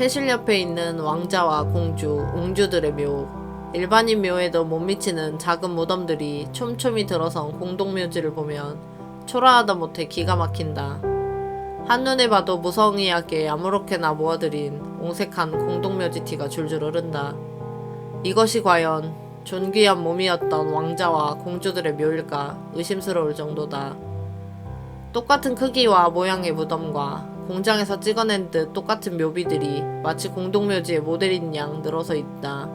태실 옆에 있는 왕자와 공주, 옹주들의 묘. 일반인 묘에도 못 미치는 작은 무덤들이 촘촘히 들어선 공동묘지를 보면 초라하다 못해 기가 막힌다. 한눈에 봐도 무성의하게 아무렇게나 모아들인 옹색한 공동묘지 티가 줄줄 흐른다. 이것이 과연 존귀한 몸이었던 왕자와 공주들의 묘일까 의심스러울 정도다. 똑같은 크기와 모양의 무덤과 공장에서 찍어낸 듯 똑같은 묘비들이 마치 공동묘지의 모델인 양 늘어서 있다.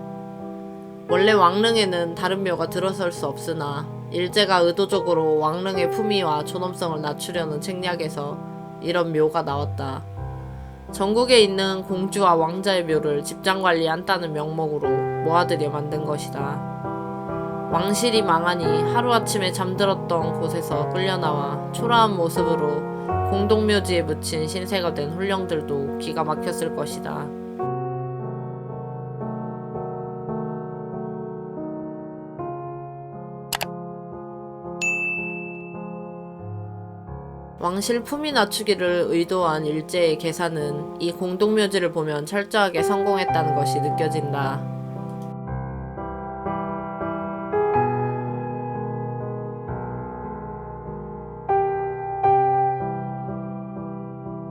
원래 왕릉에는 다른 묘가 들어설 수 없으나 일제가 의도적으로 왕릉의 품위와 존엄성을 낮추려는 책략에서 이런 묘가 나왔다. 전국에 있는 공주와 왕자의 묘를 집장 관리한다는 명목으로 모아들여 만든 것이다. 왕실이 망하니 하루아침에 잠들었던 곳에서 끌려나와 초라한 모습으로 공동묘지에 묻힌 신세가 된 훈령들도 기가 막혔을 것이다. 왕실 품위 낮추기를 의도한 일제의 계산은 이 공동묘지를 보면 철저하게 성공했다는 것이 느껴진다.